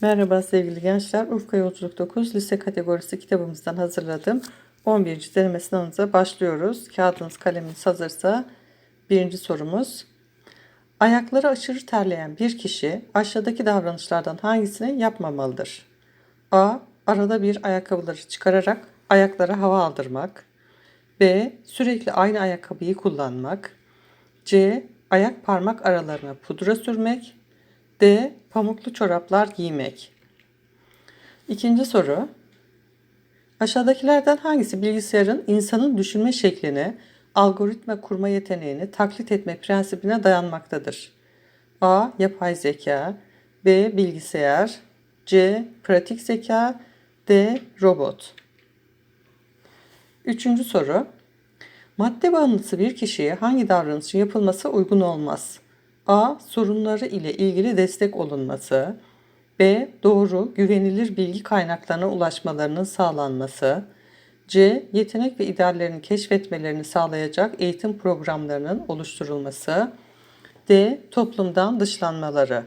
Merhaba sevgili gençler. Ufka Yolculuk 9 lise kategorisi kitabımızdan hazırladım. 11. deneme sınavımıza başlıyoruz. Kağıdınız kaleminiz hazırsa birinci sorumuz. Ayakları aşırı terleyen bir kişi aşağıdaki davranışlardan hangisini yapmamalıdır? A. Arada bir ayakkabıları çıkararak ayaklara hava aldırmak. B. Sürekli aynı ayakkabıyı kullanmak. C. Ayak parmak aralarına pudra sürmek. D. Pamuklu çoraplar giymek. İkinci soru. Aşağıdakilerden hangisi bilgisayarın insanın düşünme şeklini, algoritma kurma yeteneğini taklit etme prensibine dayanmaktadır? A. Yapay zeka B. Bilgisayar C. Pratik zeka D. Robot Üçüncü soru. Madde bağımlısı bir kişiye hangi davranışın yapılması uygun olmaz? A. Sorunları ile ilgili destek olunması. B. Doğru, güvenilir bilgi kaynaklarına ulaşmalarının sağlanması. C. Yetenek ve ideallerini keşfetmelerini sağlayacak eğitim programlarının oluşturulması. D. Toplumdan dışlanmaları.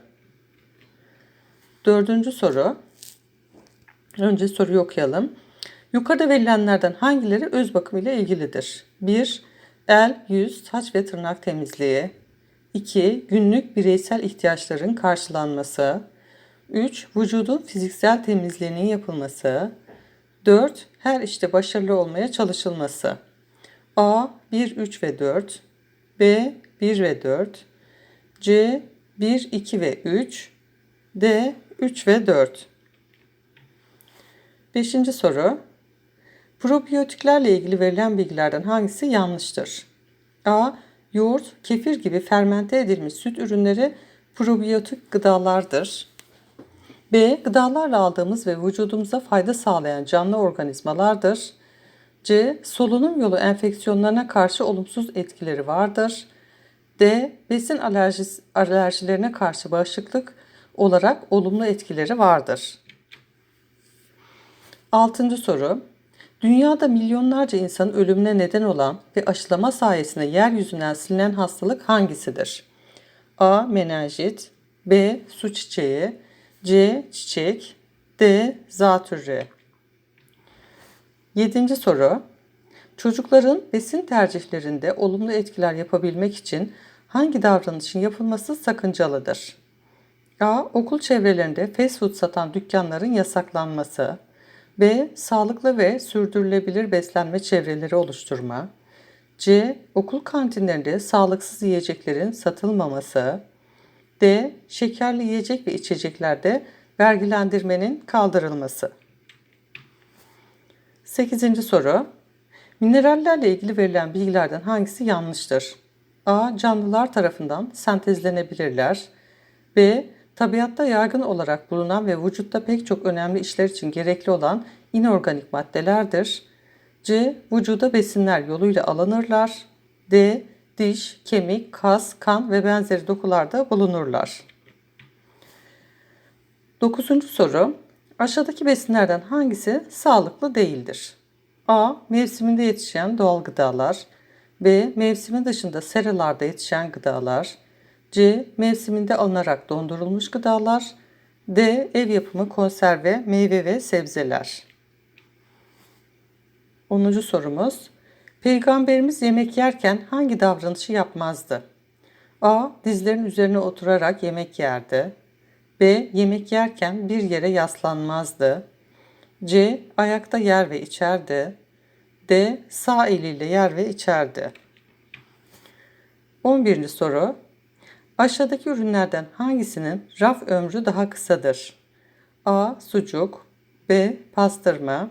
Dördüncü soru. Önce soruyu okuyalım. Yukarıda verilenlerden hangileri öz bakım ile ilgilidir? 1. El, yüz, saç ve tırnak temizliği. 2. Günlük bireysel ihtiyaçların karşılanması. 3. Vücudun fiziksel temizliğinin yapılması. 4. Her işte başarılı olmaya çalışılması. A. 1, 3 ve 4. B. 1 ve 4. C. 1, 2 ve 3. D. 3 ve 4. Beşinci soru. Probiyotiklerle ilgili verilen bilgilerden hangisi yanlıştır? A. Yoğurt, kefir gibi fermente edilmiş süt ürünleri probiyotik gıdalardır. B. Gıdalarla aldığımız ve vücudumuza fayda sağlayan canlı organizmalardır. C. Solunum yolu enfeksiyonlarına karşı olumsuz etkileri vardır. D. Besin alerjisi, alerjilerine karşı bağışıklık olarak olumlu etkileri vardır. Altıncı soru. Dünyada milyonlarca insanın ölümüne neden olan ve aşılama sayesinde yeryüzünden silinen hastalık hangisidir? A. Menenjit B. Su çiçeği C. Çiçek D. Zatürre Yedinci soru. Çocukların besin tercihlerinde olumlu etkiler yapabilmek için hangi davranışın yapılması sakıncalıdır? A. Okul çevrelerinde fast food satan dükkanların yasaklanması. B. Sağlıklı ve sürdürülebilir beslenme çevreleri oluşturma. C. Okul kantinlerinde sağlıksız yiyeceklerin satılmaması. D. Şekerli yiyecek ve içeceklerde vergilendirmenin kaldırılması. 8. soru. Minerallerle ilgili verilen bilgilerden hangisi yanlıştır? A. Canlılar tarafından sentezlenebilirler. B. Tabiatta yaygın olarak bulunan ve vücutta pek çok önemli işler için gerekli olan inorganik maddelerdir. C. Vücuda besinler yoluyla alınırlar. D. Diş, kemik, kas, kan ve benzeri dokularda bulunurlar. Dokuzuncu soru. Aşağıdaki besinlerden hangisi sağlıklı değildir? A. Mevsiminde yetişen doğal gıdalar. B. Mevsimin dışında seralarda yetişen gıdalar. C. Mevsiminde alınarak dondurulmuş gıdalar. D. Ev yapımı konserve, meyve ve sebzeler. 10. sorumuz. Peygamberimiz yemek yerken hangi davranışı yapmazdı? A. Dizlerin üzerine oturarak yemek yerdi. B. Yemek yerken bir yere yaslanmazdı. C. Ayakta yer ve içerdi. D. Sağ eliyle yer ve içerdi. 11. soru. Aşağıdaki ürünlerden hangisinin raf ömrü daha kısadır? A. Sucuk B. Pastırma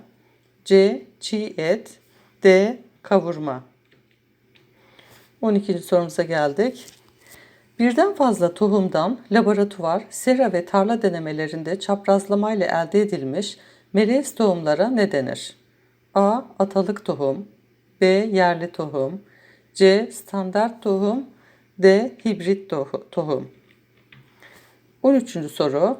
C. Çiğ et D. Kavurma 12. sorumuza geldik. Birden fazla tohumdan laboratuvar, sera ve tarla denemelerinde çaprazlamayla elde edilmiş melez tohumlara ne denir? A. Atalık tohum B. Yerli tohum C. Standart tohum D. Hibrit tohum. 13. soru.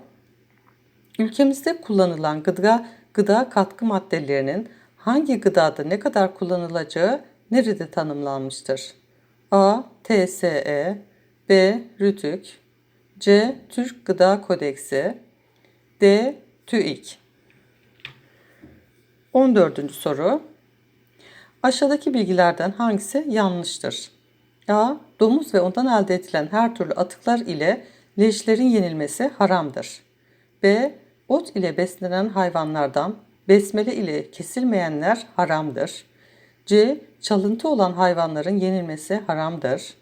Ülkemizde kullanılan gıda, gıda katkı maddelerinin hangi gıdada ne kadar kullanılacağı nerede tanımlanmıştır? A. TSE B. Rütük C. Türk Gıda Kodeksi D. TÜİK 14. soru. Aşağıdaki bilgilerden hangisi yanlıştır? A. Domuz ve ondan elde edilen her türlü atıklar ile leşlerin yenilmesi haramdır. B. Ot ile beslenen hayvanlardan besmele ile kesilmeyenler haramdır. C. Çalıntı olan hayvanların yenilmesi haramdır.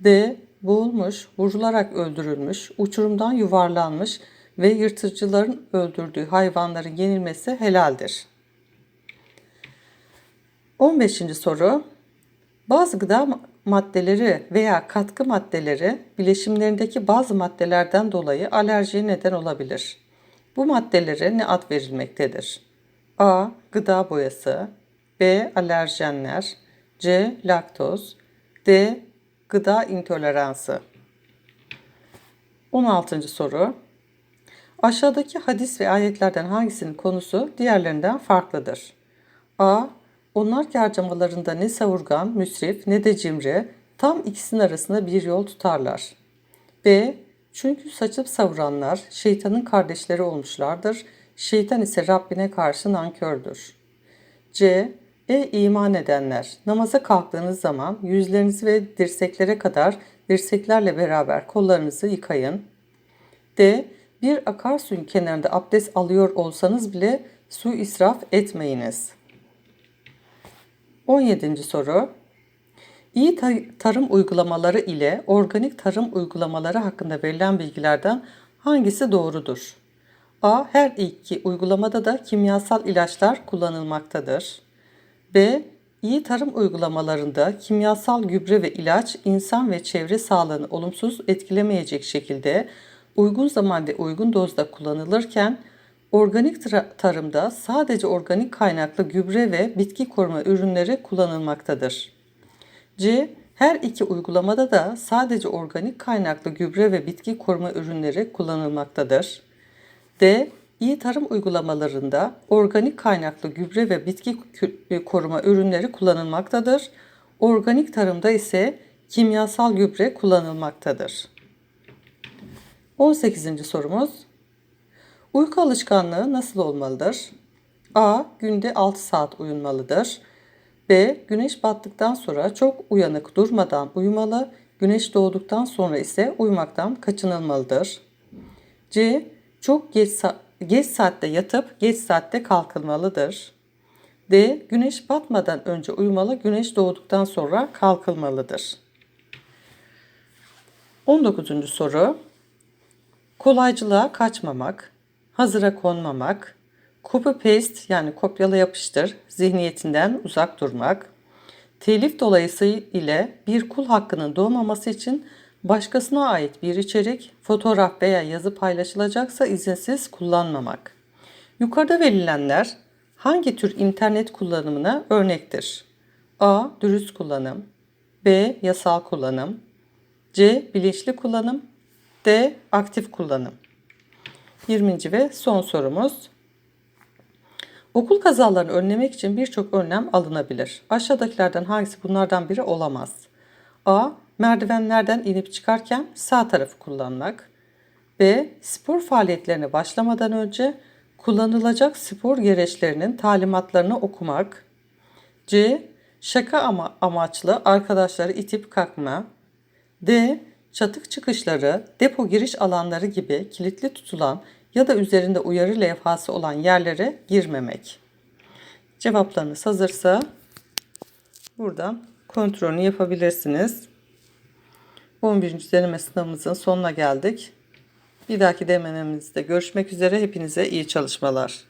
D. Boğulmuş, vurularak öldürülmüş, uçurumdan yuvarlanmış ve yırtıcıların öldürdüğü hayvanların yenilmesi helaldir. 15. soru. Bazı gıda maddeleri veya katkı maddeleri bileşimlerindeki bazı maddelerden dolayı alerjiye neden olabilir. Bu maddelere ne ad verilmektedir? A. Gıda boyası B. Alerjenler C. Laktoz D. Gıda intoleransı 16. soru. Aşağıdaki hadis ve ayetlerden hangisinin konusu diğerlerinden farklıdır? A. Onlar ki harcamalarında ne savurgan, müsrif ne de cimri, tam ikisinin arasında bir yol tutarlar. B. Çünkü saçıp savuranlar şeytanın kardeşleri olmuşlardır. Şeytan ise Rabbine karşı nankördür. C. Ey iman edenler! Namaza kalktığınız zaman yüzlerinizi ve dirseklere kadar dirseklerle beraber kollarınızı yıkayın. D. Bir akarsuyun kenarında abdest alıyor olsanız bile su israf etmeyiniz. 17. soru. İyi ta- tarım uygulamaları ile organik tarım uygulamaları hakkında verilen bilgilerden hangisi doğrudur? A. Her iki uygulamada da kimyasal ilaçlar kullanılmaktadır. B. İyi tarım uygulamalarında kimyasal gübre ve ilaç insan ve çevre sağlığını olumsuz etkilemeyecek şekilde uygun zaman ve uygun dozda kullanılırken organik tarımda sadece organik kaynaklı gübre ve bitki koruma ürünleri kullanılmaktadır. C. Her iki uygulamada da sadece organik kaynaklı gübre ve bitki koruma ürünleri kullanılmaktadır. D. İyi tarım uygulamalarında organik kaynaklı gübre ve bitki kü- koruma ürünleri kullanılmaktadır. Organik tarımda ise kimyasal gübre kullanılmaktadır. 18. sorumuz. Uyku alışkanlığı nasıl olmalıdır? A. Günde 6 saat uyunmalıdır. B. Güneş battıktan sonra çok uyanık durmadan uyumalı, güneş doğduktan sonra ise uyumaktan kaçınılmalıdır. C. Çok geç, sa- geç saatte yatıp geç saatte kalkılmalıdır. D. Güneş batmadan önce uyumalı, güneş doğduktan sonra kalkılmalıdır. 19. soru. Kolaycılığa kaçmamak, hazıra konmamak, copy paste yani kopyala yapıştır zihniyetinden uzak durmak, telif dolayısıyla bir kul hakkının doğmaması için başkasına ait bir içerik, fotoğraf veya yazı paylaşılacaksa izinsiz kullanmamak. Yukarıda verilenler hangi tür internet kullanımına örnektir? A. Dürüst kullanım B. Yasal kullanım C. Bilinçli kullanım D. Aktif kullanım 20. ve son sorumuz. Okul kazalarını önlemek için birçok önlem alınabilir. Aşağıdakilerden hangisi bunlardan biri olamaz? A. Merdivenlerden inip çıkarken sağ tarafı kullanmak. B. Spor faaliyetlerine başlamadan önce kullanılacak spor gereçlerinin talimatlarını okumak. C. Şaka ama amaçlı arkadaşları itip kalkma. D. Çatık çıkışları, depo giriş alanları gibi kilitli tutulan ya da üzerinde uyarı levhası olan yerlere girmemek. Cevaplarınız hazırsa buradan kontrolünü yapabilirsiniz. 11. deneme sınavımızın sonuna geldik. Bir dahaki denememizde görüşmek üzere. Hepinize iyi çalışmalar.